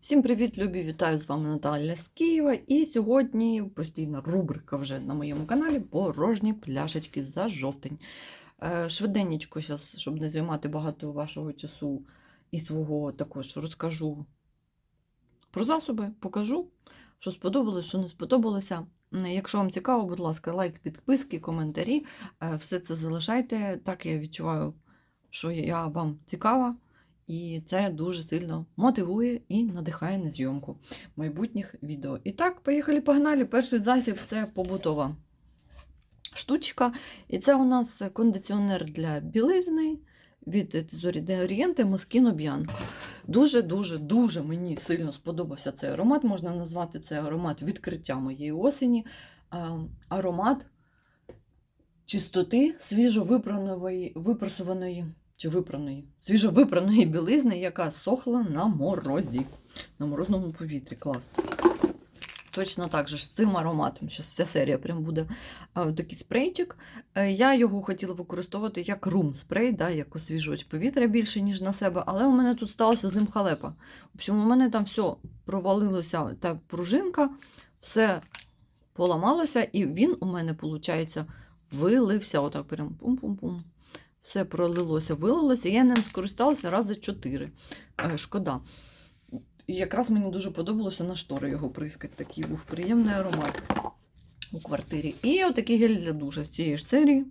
Всім привіт, любі! Вітаю з вами Наталя з Києва. І сьогодні постійна рубрика вже на моєму каналі порожні пляшечки за жовтень. Е, Швиденечко, щас, щоб не займати багато вашого часу і свого, також розкажу про засоби, покажу, що сподобалось, що не сподобалося. Якщо вам цікаво, будь ласка, лайк, підписки, коментарі. Е, Все це залишайте. Так я відчуваю, що я вам цікава. І це дуже сильно мотивує і надихає на зйомку майбутніх відео. І так, поїхали, погнали. Перший засіб це побутова штучка. І це у нас кондиціонер для білизни від Тезорі де Москіно Б'янко. Дуже-дуже дуже мені сильно сподобався цей аромат. Можна назвати це аромат відкриття моєї осені. Аромат чистоти свіжо випраної, випрасуваної чи випраної, свіжо випраної білизни, яка сохла на морозі, на морозному повітрі. Клас. Точно так же з цим ароматом. Зараз вся серія прям буде такий спрейчик. Е, Я його хотіла використовувати як рум-спрей, да, як освіжувач повітря більше, ніж на себе, але у мене тут сталося з ним халепа. В общем, у мене там все провалилося, та пружинка, все поламалося, і він у мене, виходить, вилився. Отак прям пум-пум-пум. Все пролилося, вилилося, я ним скористалася рази чотири. Е, Шкода. І якраз мені дуже подобалося на штори його прискати. Такий був приємний аромат у квартирі. І отакий гель для душа з цієї ж серії.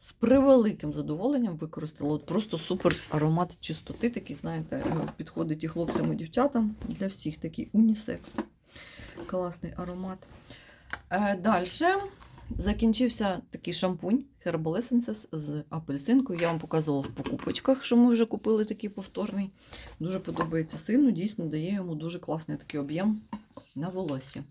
З превеликим задоволенням використала. От просто супер аромат чистоти, такий, знаєте, е, підходить і хлопцям, і дівчатам. Для всіх такий унісекс. Класний аромат. Е, Далі закінчився такий шампунь Herbal Essences з апельсинкою. Я вам показувала в покупочках, що ми вже купили такий повторний. Дуже подобається сину, дійсно дає йому дуже класний такий об'єм на волосі.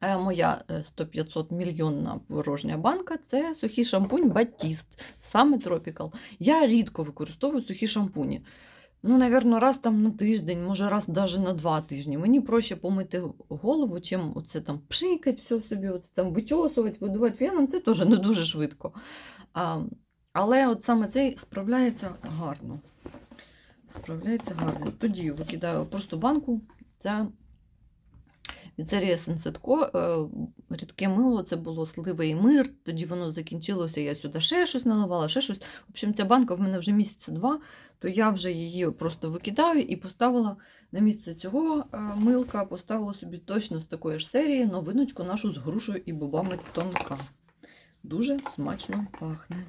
Е, Моя е, 100-500 мільйонна порожня банка це сухий шампунь Батіст, саме Tropical. Я рідко використовую сухі шампуні. Ну, навірно, раз там на тиждень, може, раз навіть на два тижні. Мені проще помити голову, чим оце там пшикати все собі, оце там вичосувати, видувати феном, це теж не дуже швидко. А, але от саме цей справляється гарно. Справляється гарно. Тоді викидаю просто банку. Це від серії Сенсетко. Рідке мило, це було сливий мир, тоді воно закінчилося, я сюди ще щось наливала, ще щось. В общем, ця банка в мене вже місяця два, то я вже її просто викидаю і поставила на місце цього е, милка, поставила собі точно з такої ж серії новиночку нашу з грушею і бобами тонка. Дуже смачно пахне.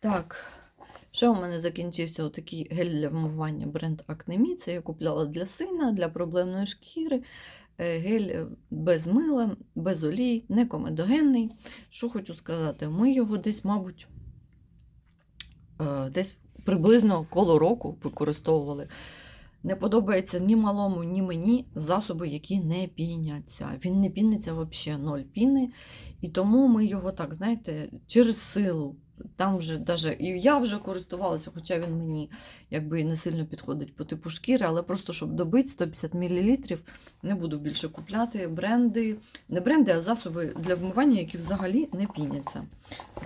Так, ще у мене закінчився отакий гель для вмивання бренд Acne Це я купляла для сина, для проблемної шкіри. Е, Гель е, без мила, без олій, не комедогенний. Що хочу сказати, ми його десь, мабуть, е, десь приблизно коло року використовували. Не подобається ні малому, ні мені засоби, які не піняться. Він не піниться взагалі ноль піни. І тому ми його так, знаєте, через силу. Там вже даже і я вже користувалася, хоча він мені якби не сильно підходить по типу шкіри, але просто щоб добити 150 мл, не буду більше купляти бренди, не бренди, а засоби для вмивання, які взагалі не піняться.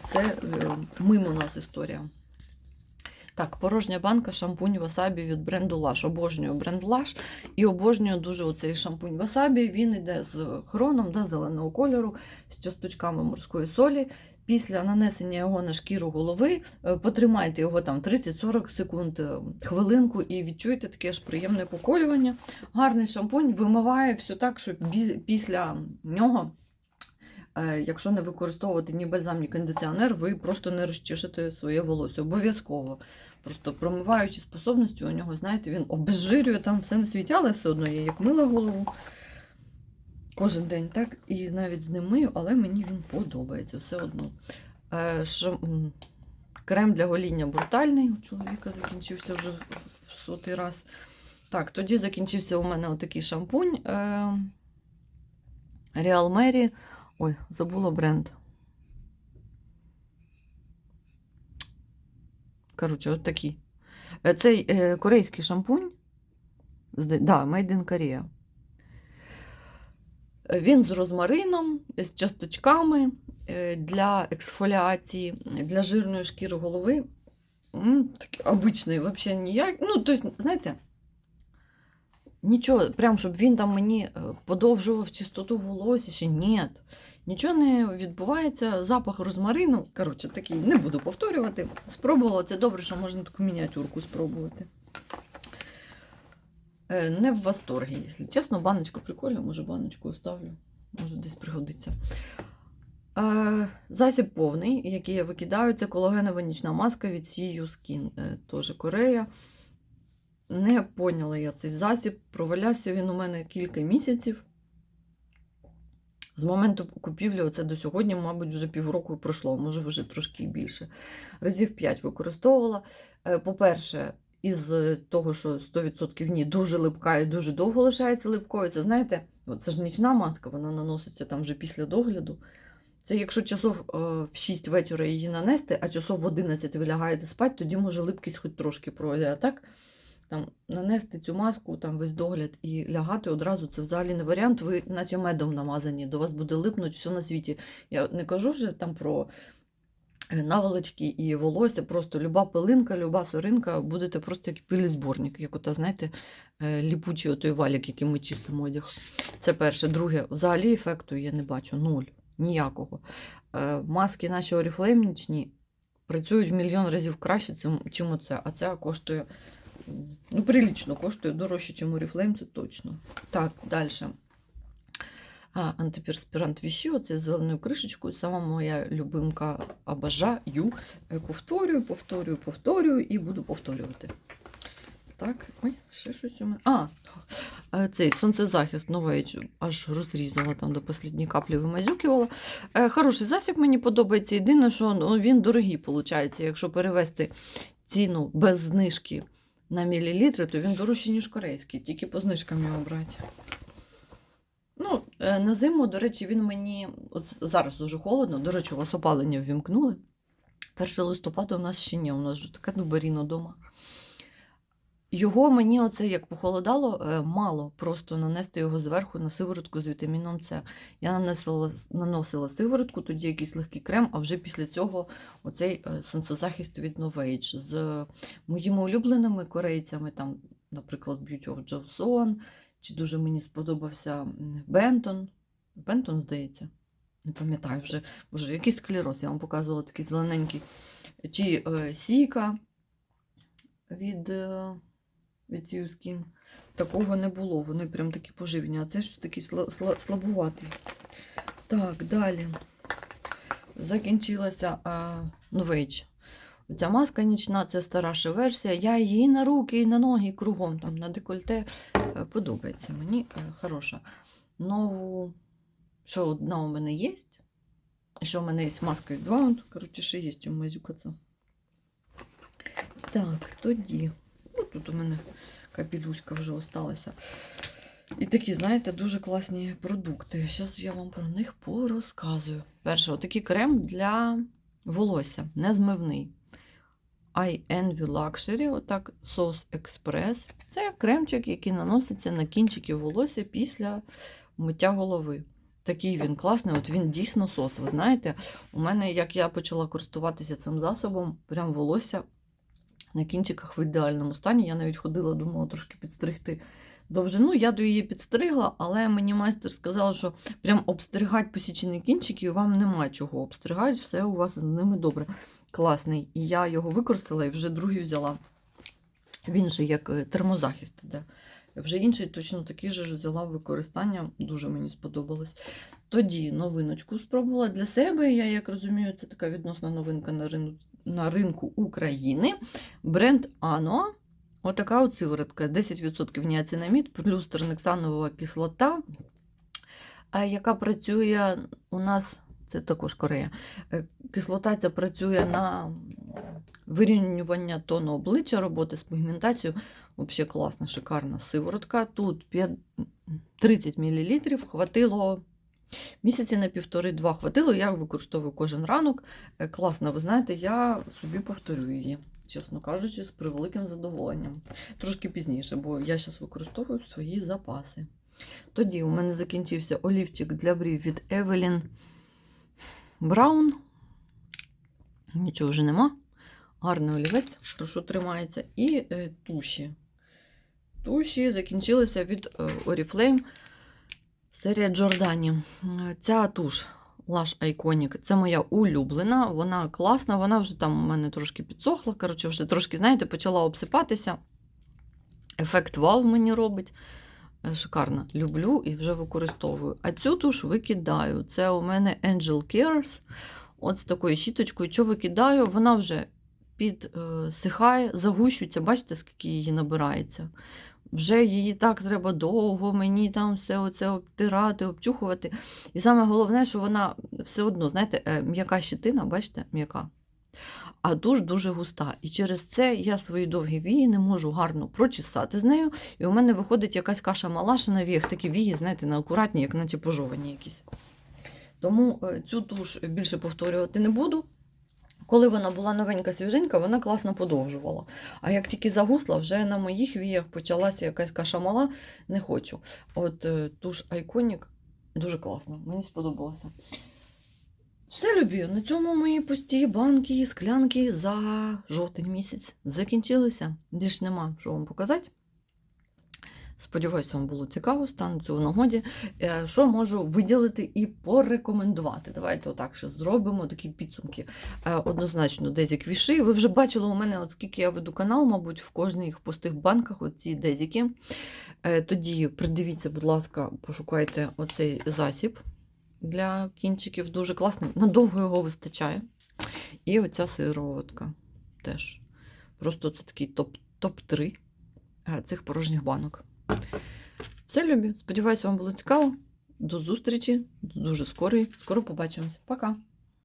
Це е, мимо нас історія. Так, порожня банка шампунь Васабі від бренду Lush. Обожнюю бренд Lush і обожнюю дуже оцей шампунь Васабі. Він йде з хроном да, зеленого кольору, з часточками морської солі. Після нанесення його на шкіру голови е, потримайте його там 30-40 секунд, е, хвилинку і відчуєте таке ж приємне поколювання. Гарний шампунь вимиває все так, що після нього, е, якщо не використовувати ні бальзам, ні кондиціонер, ви просто не розчешете своє волосся. Обов'язково. Просто промиваючі способності у нього, знаєте, він обезжирює там все на світі, але все одно є як мила голову. Кожен день, так? І навіть з мию, але мені він подобається все одно. Е, шам... Крем для гоління брутальний. У чоловіка закінчився вже в сотий раз. Так, тоді закінчився у мене отакий шампунь. Е... Real Mary. Ой, забула бренд. Коротше, от такий. Е, Цей е, корейський шампунь. Да, Made in Korea. Він з розмарином, з часточками е, для ексфоліації, для жирної шкіри голови. такий обичний, взагалі ніяк. Ну, тобто, знаєте, нічого, прям, щоб він там мені е, подовжував чистоту волосся, ще ні. Нічого не відбувається, запах розмарину. Коротше, такий не буду повторювати. Спробувала, це добре, що можна таку мініатюрку спробувати. Е, Не в восторгі, якщо чесно, баночка прикольна, може баночку оставлю, може десь пригодиться. Е, Засіб повний, який я викидаю, це колагенова нічна маска від CU Skin, е, теж Корея. Не поняла я цей засіб. Провалявся він у мене кілька місяців. З моменту купівлі, оце до сьогодні, мабуть, вже півроку пройшло, може вже трошки більше. Разів 5 використовувала. По-перше, із того, що 100% ні, дуже липка і дуже довго лишається липкою. Це знаєте, це ж нічна маска, вона наноситься там вже після догляду. Це якщо часов е, в 6 вечора її нанести, а часов в 11 ви лягаєте спати, тоді може липкість хоч трошки пройде. А так там, нанести цю маску, там весь догляд і лягати одразу це взагалі не варіант. Ви наче медом намазані, до вас буде липнути все на світі. Я не кажу вже там про е, наволочки і волосся, просто люба пилинка, люба соринка, будете просто як пилізборник, як ота, знаєте, е, ліпучий отой валік, яким ми чистимо одяг. Це перше. Друге, взагалі ефекту я не бачу, нуль, ніякого. Е, Маски наші Oriflame нічні працюють в мільйон разів краще, чим оце. А це коштує ну, прилічно коштує дорожче, ніж Oriflame, це точно. Так, далі. Антиперспірант віщі, оце з зеленою кришечкою. Сама моя любимка обожаю. Е, Повторюю, повторюю, повторюю і буду повторювати. Так, ой, ще щось у мене. А, е, цей сонцезахист новий, аж розрізала там до останньої каплі вимазюкувала. Е, Хороший засіб мені подобається. Єдине, що ну, він дорогий, виходить. Якщо перевести ціну без знижки на мілілітри, то він дорожчий, ніж корейський, тільки по знижкам його брати. Е, на зиму, до речі, він мені. От зараз дуже холодно. До речі, у вас опалення ввімкнули. 1 листопада у нас ще ні, у нас вже така дубаріна вдома. Його мені, оце як похолодало, е, мало просто нанести його зверху на сиворотку з вітаміном С. Я нанесла, наносила сиворотку, тоді якийсь легкий крем, а вже після цього оцей е, сонцезахист від Novage з моїми улюбленими корейцями, там, наприклад, Beauty of Joseon, чи дуже мені сподобався Бентон. Бентон, здається. Не пам'ятаю вже, боже, якийсь склероз, я вам показувала такий зелененький. Чи е, Сіка від, е, від Skin. Такого не було. Вони прям такі поживні, а це щось такий сла, сла, слабуватий. Так, далі. Закінчилася Новейч. Оця маска нічна, це стараша версія. Я її на руки, і на ноги, кругом там на декольте е, подобається. Мені е, хороша. Нову, що одна у мене є. Що в мене є маска від Wound. Коротше, ще є у мазюкаца. Так, тоді. Ну, тут у мене капелюська вже осталася. І такі, знаєте, дуже класні продукти. Зараз я вам про них порозказую. Перше, отакий крем для волосся, незмивний. I Envy Luxury, отак Sauce Express. Це кремчик, який наноситься на кінчики волосся після миття голови. Такий він класний, от він дійсно сос. Ви знаєте, у мене, як я почала користуватися цим засобом, прям волосся на кінчиках в ідеальному стані. Я навіть ходила, думала трошки підстригти довжину. Я до її підстригла, але мені майстер сказав, що прям обстригати посічені кінчики вам нема чого. Обстригають, все у вас з ними добре. Класний. І я його використала і вже другий взяла. Він же як е, термозахист іде. Вже інший точно такий же взяла використання, дуже мені сподобалось. Тоді новиночку спробувала для себе. Я, як розумію, це така відносна новинка на ринку, на ринку України. Бренд Ано. Отака от сиворотка. 10% ніацинамід плюс тернексанова кислота, яка працює у нас, це також Корея. е, Кислота ця працює на вирівнювання тону обличчя, роботи з пігментацією. Взагалі класна, шикарна сиворотка. Тут 30 мл хватило. Місяці на півтори-два хватило, я використовую кожен ранок. Е, Класно, ви знаєте, я собі повторю її, чесно кажучи, з превеликим задоволенням. Трошки пізніше, бо я зараз використовую свої запаси. Тоді у мене закінчився олівчик для брів від Evelyn Brown. Нічого вже нема. Гарний олівець, хорошо тримається. І е, туші. Туші закінчилися від е, Oriflame серія Джордані. Е, Ця туш Lush Iconic, це моя улюблена, вона класна, вона вже там у мене трошки підсохла. Коротше, вже трошки, знаєте, почала обсипатися. Ефект вау мені робить. Е, Шикарно. Люблю і вже використовую. А цю туш викидаю. Це у мене Angel Cares. От з такою щіточкою. Що викидаю, вона вже підсихає, загущується. Бачите, скільки її набирається. Вже її так треба довго, мені там все оце обтирати, обчухувати. І саме головне, що вона все одно, знаєте, е, м'яка щитина, бачите, м'яка. А душ дуже густа. І через це я свої довгі вії не можу гарно прочесати з нею. І у мене виходить якась каша малаша на віях, такі вії, знаєте, неакуратні, як наче пожовані якісь. Тому е, цю туш більше повторювати не буду. Коли вона була новенька, свіженька, вона класно подовжувала. А як тільки загусла, вже на моїх віях почалася якась каша мала, не хочу. От е, туш Iconic дуже класно, мені сподобалося. Все любі, на цьому мої пусті банки, склянки за жовтень місяць закінчилися. Більш нема що вам показати. Сподіваюся, вам було цікаво, станеться в нагоді. Е, Що можу виділити і порекомендувати? Давайте отак ще зробимо такі підсумки. Е, Однозначно, дезік віши. Ви вже бачили у мене, скільки я веду канал, мабуть, в кожних пустих банках оці дезіки. Е, Тоді придивіться, будь ласка, пошукайте оцей засіб для кінчиків. Дуже класний. Надовго його вистачає. І оця сироватка теж. Просто це такий топ- топ-3 е, цих порожніх банок. Все, любі. Сподіваюся, вам було цікаво. До зустрічі. Дуже скорої. Скоро побачимось. Пока.